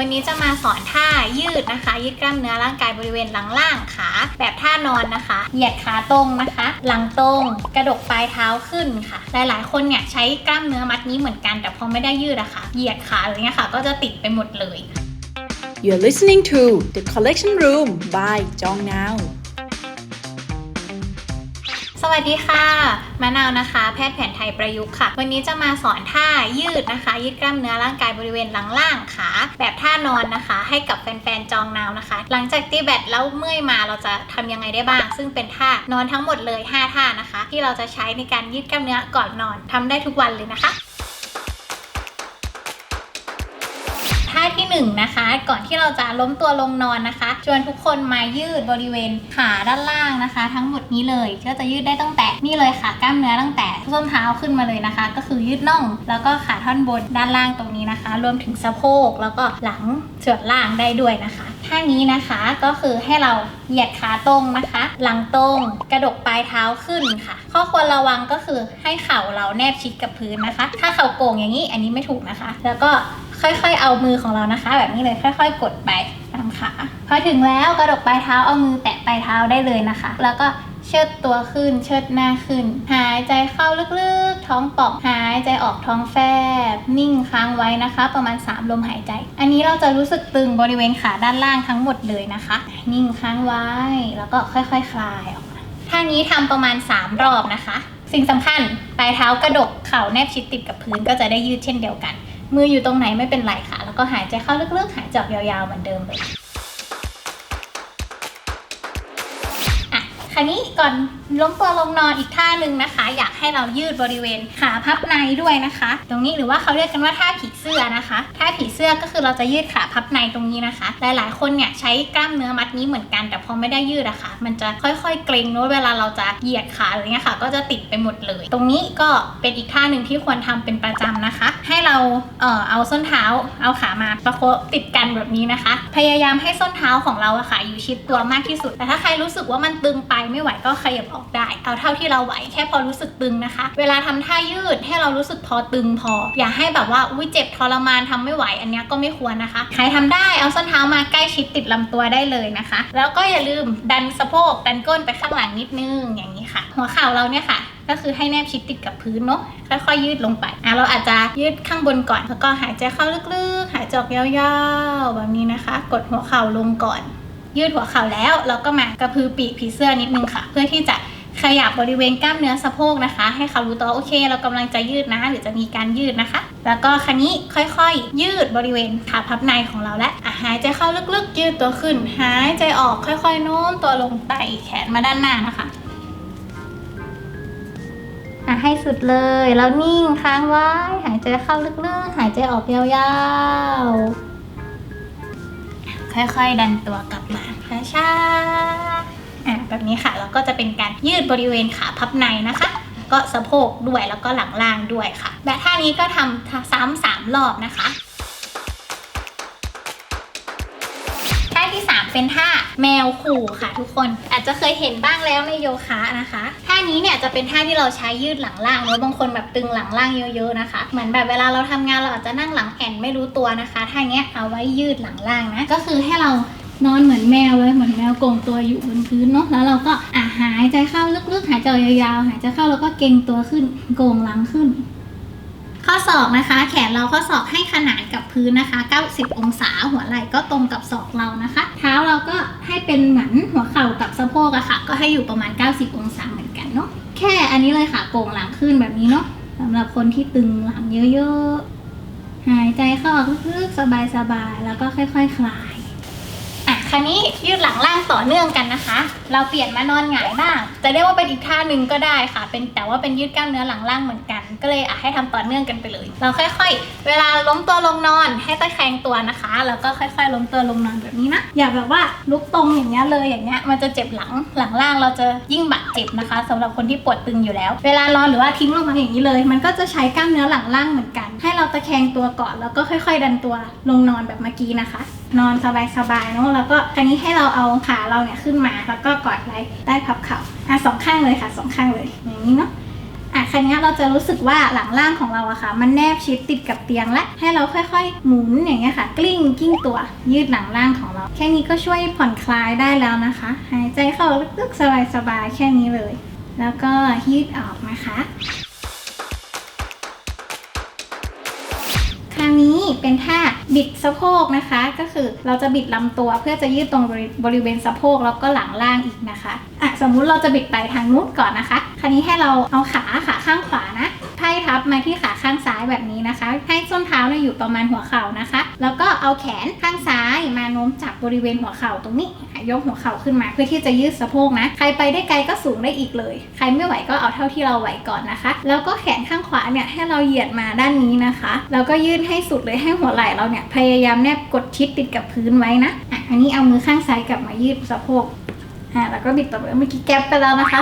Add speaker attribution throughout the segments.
Speaker 1: วันนี้จะมาสอนท่ายืดนะคะ ยืดกล้ามเนื้อร่างกายบริเวณหลังล่างขาแบบท่านอนนะคะ เหยียดขาตรงนะคะ หลังตรงกระดกปลายเท้าขึ้นค่ะ หลายๆ คนเนี่ยใช้กล้ามเนื้อมัดนี้เหมือนกัน แต่พอไม่ได้ยืดอะค่ะเหยียดขาอะไรเงี้ยค่ะ ก็จะติดไปหมดเลย
Speaker 2: You're listening to The Collection Room by Jong Now.
Speaker 1: สวัสดีค่ะ มะนาวนะคะ แพทย์แผนไทยประยุกต์ค่ะ วันนี้จะมาสอนท่ายืดนะคะ ยืดกล้ามเนื้อร่างกายบริเวณหลังล่างขาแบบท่านอนนะคะ ให้กับแฟนๆจองนาวนะคะ หลังจากตีแบตแล้วเมื่อยมาเราจะทำยังไงได้บ้าง ซึ่งเป็นท่านอนทั้งหมดเลย 5 ท่านะคะ ที่เราจะใช้ในการยืดกล้ามเนื้อก่อนนอนทำได้ทุกวันเลยนะคะ 1นงนะคะ ก่อนที่เราจะล้มตัวลงนอนนะคะชวนทุกคนมายืดบริเวณขาด้านล่างนะคะ ทั้งหมดนี้เลยก็จะยืดได้ตั้งแต่นี่เลยค่ะกล้ามเนื้อตั้งแต่ส้นเท้าขึ้นมาเลยนะคะ ก็คือยืดน่อง แล้วก็ขาท่อนบนด้านล่างตรงนี้นะคะ รวมถึงสะโพกแล้วก็หลังส่วนล่างได้ด้วยนะคะท่านี้นะคะก็คือให้เราเหยียดขาตรงนะคะ หลังตรงกระดกปลายเท้าขึ้นค่ะ ข้อควรระวังก็คือให้เข่าเราแนบชิดกับพื้นนะคะ ถ้าเข่าโก่งอย่างนี้อันนี้ไม่ถูกนะคะ แล้วก็ ค่อยๆ เอามือของเรานะคะ แบบนี้เลยค่อย ๆ กดไปตามขาพอถึงแล้วกระดกปลายเท้าเอามือแตะปลายเท้าได้เลยนะคะ แล้วก็เชิดตัวขึ้นเชิดหน้าขึ้น หายใจเข้าลึกๆ ท้องป่องหายใจออกท้องแฟบ นิ่งค้างไว้นะคะ ประมาณ 3 ลมหายใจ อันนี้เราจะรู้สึกตึงบริเวณขาด้านล่างทั้งหมดเลยนะคะ นิ่งค้างไว้แล้วก็ค่อยๆคคลายออกมาท่านี้ทำประมาณ 3 รอบนะคะ สิ่งสำคัญปลายเท้ากระดกเข่าแนบชิดติดกับพื้นก็จะได้ยืดเช่นเดียวกัน มืออยู่ตรงไหนไม่เป็นไรค่ะ แล้วก็หายใจเข้าลึกๆ หายใจออกยาวๆเหมือนเดิมเลย คราวนี้ก่อนล้มตัวลงนอนอีกท่าหนึ่งนะคะ อยากให้เรายืดบริเวณขาพับในด้วยนะคะ ตรงนี้หรือว่าเขาเรียกกันว่าท่าผีเสื้อนะคะท่าผีเสื้อก็คือเราจะยืดขาพับในตรงนี้นะคะ หลายๆ คนเนี่ยใช้กล้ามเนื้อมัดนี้เหมือนกัน แต่พอไม่ได้ยืดอะค่ะ มันจะค่อยๆ เกร็งเนอะเวลาเราจะเหยียดขาอะไรเงี้ยค่ะ ก็จะติดไปหมดเลย ตรงนี้ก็เป็นอีกท่าหนึ่งที่ควรทำเป็นประจำนะคะ ให้เราเอ่อเอาส้นเท้าเอาขามาประโคติดกันแบบนี้นะคะ พยายามให้ส้นเท้าของเราอะค่ะอยู่ชิดตัวมากที่สุด แต่ถ้าใครรู้สึกว่ามันตึงไปไม่ไหวก็ขยับออกได้ เอาเท่าที่เราไหวแค่พอรู้สึกตึงนะคะ เวลาทำท่ายืดให้เรารู้สึกพอตึงพอ อย่าให้แบบว่าอุ้ยเจ็บทรมานทำไม่ไหวอันนี้ก็ไม่ควรนะคะ ใครทำได้เอาส้นเท้ามาใกล้ชิดติดลำตัวได้เลยนะคะ แล้วก็อย่าลืมดันสะโพกดันก้นไปข้างหลังนิดนึงอย่างนี้ค่ะ หัวเข่าเราเนี่ยค่ะก็คือให้แนบชิดติดกับพื้นเนาะค่อยๆยืดลงไปอะเราอาจจะยืดข้างบนก่อน แล้วก็หายใจเข้าลึกๆ หายใจออกยาวๆ แบบนี้นะคะ กดหัวเข่าลงก่อน ยืดหัวเข่าแล้ว เราก็มากระพือปีกผีเสื้อนิดนึงค่ะ เพื่อที่จะขยับบริเวณกล้ามเนื้อสะโพกนะคะ ให้เขารู้ตัวโอเค เรากำลังจะยืดนะ หรือจะมีการยืดนะคะ แล้วก็ครั้นี้ค่อยๆยืดบริเวณขาพับในของเราและอะหายใจเข้าลึกๆ ยืดตัวขึ้น หายใจออกค่อยๆโน้มตัวลงไต่แขนมาด้านหน้านะคะอะให้สุดเลยแล้วนิ่งค้างไว้ หายใจเข้าลึกๆ หายใจออกยาวๆ ค่อยๆ ดันตัวกลับมาช้าๆอะแบบนี้ค่ะ แล้วก็จะเป็นการยืดบริเวณขาพับในนะคะ ก็สะโพกด้วยแล้วก็หลังล่างด้วยค่ะแบบท่านี้ก็ทำซ้ำสามรอบนะคะ เป็นท่าแมวขู่ค่ะทุกคน อาจจะเคยเห็นบ้างแล้วในโยคะนะคะท่านี้เนี่ยจะเป็นท่าที่เราใช้ยืดหลังล่างเนอะบางคนแบบตึงหลังล่างเยอะๆนะคะ เหมือนแบบเวลาเราทำงานเราอาจจะนั่งหลังแอนไม่รู้ตัวนะคะท่านี้เอาไว้ยืดหลังล่างนะก็คือให้เรานอนเหมือนแมวเลยเหมือนแมวกงตัวอยู่บนพื้นเนาะแล้วเราก็อะหายใจเข้าลึกๆ หายใจยาวๆหายใจเข้าแล้วก็เกรงตัวขึ้นโกงหลังขึ้น ข้อศอกนะคะ แขนเราข้อศอกให้ขนานกับพื้นนะคะ 90 องศาหัวไหล่ก็ตรงกับศอกเรานะคะ เท้าเราก็ให้เป็นเหมือนหัวเข่ากับสะโพกอะค่ะ ก็ให้อยู่ประมาณ 90 องศาเหมือนกันเนาะแค่อันนี้เลยค่ะโก่งหลังขึ้นแบบนี้เนาะสำหรับคนที่ตึงหลังเยอะๆหายใจเข้าออกลึกๆสบายๆแล้วก็ค่อยๆคลาย ราวนี้ยืดหลังล่างต่อเนื่องกันนะคะ เราเปลี่ยนมานอนหงายบ้าง จะเรียกว่าเป็นอีกท่าหนึ่งก็ได้ค่ะ เป็นแต่ว่าเป็นยืดกล้ามเนื้อหลังล่างเหมือนกัน ก็เลยอะให้ทำต่อเนื่องกันไปเลย เราค่อย ๆ เวลาล้มตัวลงนอนให้ตะแคงตัวนะคะ แล้วก็ค่อย ๆ ล้มตัวลงนอนแบบนี้นะ อย่าแบบว่าลุกตรงอย่างเงี้ยเลยอย่างเงี้ย มันจะเจ็บหลังหลังล่างเราจะยิ่งบาดเจ็บนะคะสำหรับคนที่ปวดตึงอยู่แล้ว เวลานอนหรือว่าทิ้งลงมาอย่างนี้เลย มันก็จะใช้กล้ามเนื้อหลังล่างเหมือนกัน ให้เราตะแคงตัวก่อนแล้วก็ค่อย ๆ ดันตัวลงนอนแบบเมื่อกี้นะคะ นอนสบายๆเนาะแล้วก็คราวนี้ให้เราเอาขาเราเนี่ยขึ้นมาแล้วก็กอดไว้ใต้พับเข่าอะสองข้างเลยค่ะสองข้างเลยอย่างนี้เนาะอะคครั้นี้เราจะรู้สึกว่าหลังล่างของเราอะค่ะ มันแนบชิดติดกับเตียงและให้เราค่อยๆ หมุนอย่างเงี้ยค่ะ กลิ้งกิ้งตัวยืดหลังล่างของเรา แค่นี้ก็ช่วยผ่อนคลายได้แล้วนะคะ หายใจเข้าลึกๆสบายๆแค่นี้เลย แล้วก็ยืดออกนะคะางนี้เป็นท่าบิดสะโพกนะคะ ก็คือเราจะบิดลำตัวเพื่อจะยืดตรงบริบริเวณสะโพกแล้วก็หลังล่างอีกนะคะอะสมมุติเราจะบิดไปทางนู้นก่อนนะคะ คราวนี้ให้เราเอาขาขาข้างขวานะ ไพ่ทับมาที่ขาข้างซ้ายแบบนี้นะคะ ให้ส้นเท้าเนี่ยอยู่ประมาณหัวเข่านะคะ แล้วก็เอาแขนข้างซ้ายมาโน้มจับบริเวณหัวเข่าตรงนี้ ยกหัวเข่าขึ้นมาเพื่อที่จะยืดสะโพกนะ ใครไปได้ไกลก็สูงได้อีกเลย ใครไม่ไหวก็เอาเท่าที่เราไหวก่อนนะคะ แล้วก็แขนข้างขวาเนี่ยให้เราเหยียดมาด้านนี้นะคะ แล้วก็ยืดให้สุดเลยให้หัวไหล่เราเนี่ยพยายามแนบกดชิดติดกับพื้นไว้นะอะอันนี้เอามือข้างซ้ายกลับมายืดสะโพกอะแล้วก็บิดต่อไปเมื่อกี้แก๊ปไปแล้วนะคะ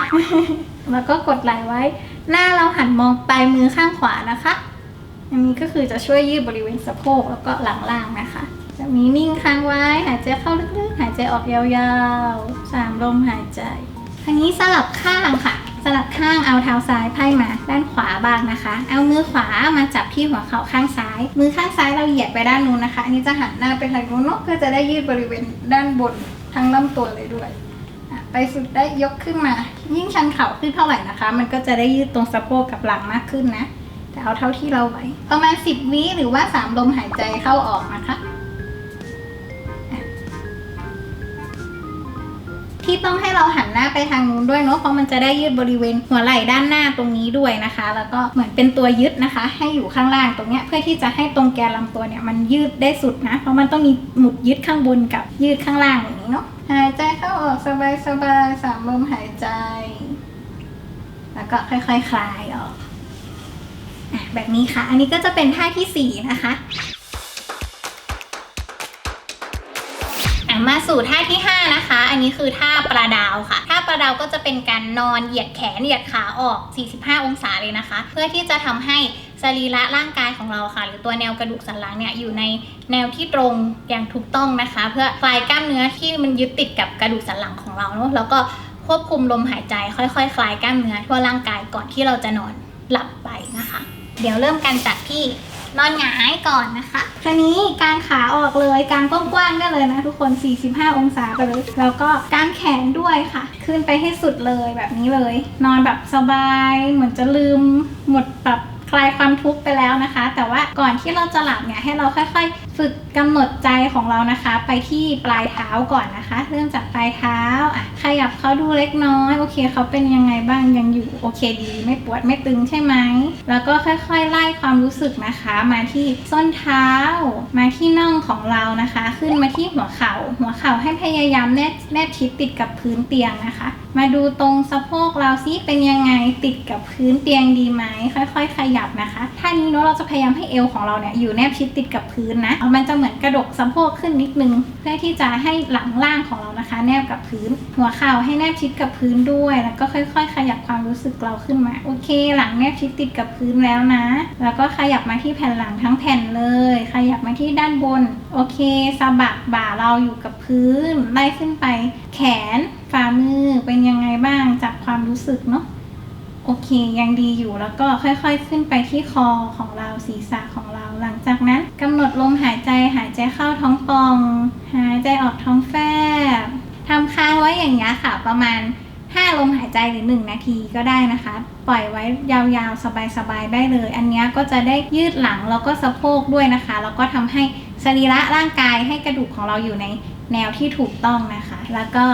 Speaker 1: แล้วก็กดไหล่ไว้ หน้าเราหันมองปลายมือข้างขวานะคะอันนี้ก็คือจะช่วยยืดบริเวณสะโพกแล้วก็หลังล่างนะคะจะมีนิ่งค้างไว้ หายใจเข้าลึกๆ หายใจออกยาวๆสามลมหายใจอันนี้สลับข้างค่ะ สลับข้างเอาเท้าซ้ายไพ่มาด้านขวาบ้างนะคะ เอามือขวามาจับที่หัวเข่าข้างซ้าย มือข้างซ้ายเราเหยียดไปด้านนู้นนะคะ อันนี้จะหันหน้าไปทางนู้นเนอะเพื่อจะได้ยืดบริเวณด้านบนทั้งลำตัวเลยด้วย ไปสุดได้ยกขึ้นมา ยิ่งชันเข่าขึ้นเท่าไหร่นะคะ มันก็จะได้ยืดตรงสะโพกกับหลังมากขึ้นนะ แต่เอาเท่าที่เราไหว ประมาณ 10 วิหรือว่า 3 ลมหายใจเข้าออกนะคะ ที่ต้องให้เราหันหน้าไปทางนู้นด้วยเนาะ เพราะมันจะได้ยืดบริเวณหัวไหล่ด้านหน้าตรงนี้ด้วยนะคะ แล้วก็เหมือนเป็นตัวยึดนะคะ ให้อยู่ข้างล่างตรงเนี้ย เพื่อที่จะให้ตรงแกนลำตัวเนี่ยมันยืดได้สุดนะ เพราะมันต้องมีหมุดยึดข้างบนกับยืดข้างล่างอย่างนี้เนาะ หายใจเข้าออกสบายสบายๆสามลมหายใจ แล้วก็ค่อยๆคคลายออกอแบบนี้ค่ะ อันนี้ก็จะเป็นท่าที่สี่นะคะ อะมาสู่ท่าที่ 5 นะคะ อันนี้คือท่าปลาดาวค่ะ ท่าปลาดาวก็จะเป็นการนอนเหยียดแขนเหยียดขาออก 45 องศาเลยนะคะ เพื่อที่จะทำให้สรีระร่างกายของเราค่ะ หรือตัวแนวกระดูกสันหลังเนี่ยอยู่ในแนวที่ตรงอย่างถูกต้องนะคะ เพื่อคลายกล้ามเนื้อที่มันยึดติดกับกระดูกสันหลังของเราเนาะแล้วก็ควบคุมลมหายใจ ค่อยๆคลายกล้ามเนื้อทั่วร่างกายก่อนที่เราจะนอนหลับไปนะคะ เดี๋ยวเริ่มกันจากที่นอนหงายก่อนนะคะ คราวนี้การขาออกเลยการกว้างๆได้เลยนะทุกคน 45 องศาไปเลย แล้วก็การแขนด้วยค่ะ ขึ้นไปให้สุดเลยแบบนี้เลย นอนแบบสบาย เหมือนจะลืมหมดแบบ คลายความทุกข์ไปแล้วนะคะ แต่ว่าก่อนที่เราจะหลับเนี่ยให้เราค่อยๆ ฝึกกำหนดใจของเรานะคะ ไปที่ปลายเท้าก่อนนะคะ เริ่มจากปลายเท้าอะขยับเขาดูเล็กน้อย โอเคเขาเป็นยังไงบ้างยังอยู่โอเคดี ไม่ปวดไม่ตึงใช่ไหมแล้วก็ค่อยๆ ไล่ความรู้สึกนะคะ มาที่ส้นเท้า มาที่น่องของเรานะคะ ขึ้นมาที่หัวเขา่าหัวเข่าให้พยายามแนบแนบชิดติดกับพื้นเตียงนะคะ มาดูตรงสะโพกเราซิเป็นยังไงติดกับพื้นเตียงดีไหมค่อย ๆ ขยับนะคะท่านี้เนอะเราจะพยายามให้เอวของเราเนี่ยอยู่แนบชิดติดกับพื้นนะมันจะเหมือนกระดกสะโพกขึ้นนิดนึง เพื่อที่จะให้หลังล่างของเรานะคะ แนบกับพื้น หัวเข่าให้แนบชิดกับพื้นด้วย แล้วก็ค่อย ๆ ขยับความรู้สึกเราขึ้นมาโอเค หลังแนบชิดติดกับพื้นแล้วนะ แล้วก็ขยับมาที่แผ่นหลังทั้งแผ่นเลย ขยับมาที่ด้านบนโอเคสะบักบ่าเราอยู่กับพื้นไล่ขึ้นไปแขน ฝ่ามือเป็นยังไงบ้างจากความรู้สึกเนาะโอเคยังดีอยู่แล้วก็ค่อยๆ ขึ้นไปที่คอของเราศีรษะของเราหลังจากนั้นกำหนดลมหายใจหายใจเข้าท้องป่อง หายใจออกท้องแฟบทำค้างไว้อย่างนี้ค่ะประมาณ 5 ลมหายใจหรือ 1 นาทีก็ได้นะคะ ปล่อยไว้ยาวๆ สบายๆ ได้เลย อันนี้ก็จะได้ยืดหลังแล้วก็สะโพกด้วยนะคะ แล้วก็ทำให้สรีระร่างกายให้กระดูกของเราอยู่ในแนวที่ถูกต้องนะคะ แล้วก็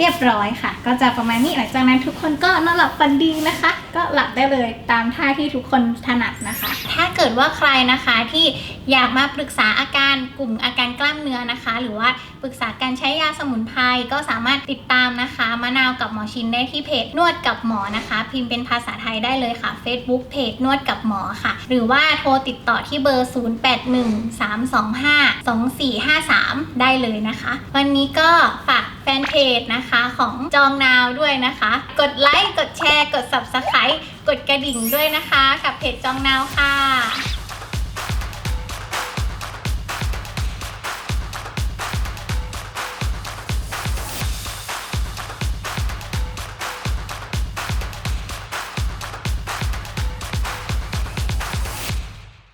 Speaker 1: เรียบร้อยค่ะ ก็จะประมาณนี้หลังจากนั้นทุกคนก็นอนหลับฝันดีนะคะ ก็หลับได้เลยตามท่าที่ทุกคนถนัดนะคะ ถ้าเกิดว่าใครนะคะที่อยากมาปรึกษาอาการกลุ่มอาการกล้ามเนื้อนะคะ หรือว่าปรึกษาการใช้ยาสมุนไพรก็สามารถติดตามนะคะ มะนาวกับหมอชินได้ที่เพจนวดกับหมอนะคะ พิมพ์เป็นภาษาไทยได้เลยค่ะ Facebook เพจนวดกับหมอค่ะ หรือว่าโทรติดต่อที่เบอร์ 0813252453 ได้เลยนะคะ วันนี้ก็ฝากแฟนเพจนะคะของจองนาวด้วยนะคะ กดไลค์ กดแชร์ กด Subscribe กดกระดิ่งด้วยนะคะ กับเพจจองนาวค่ะ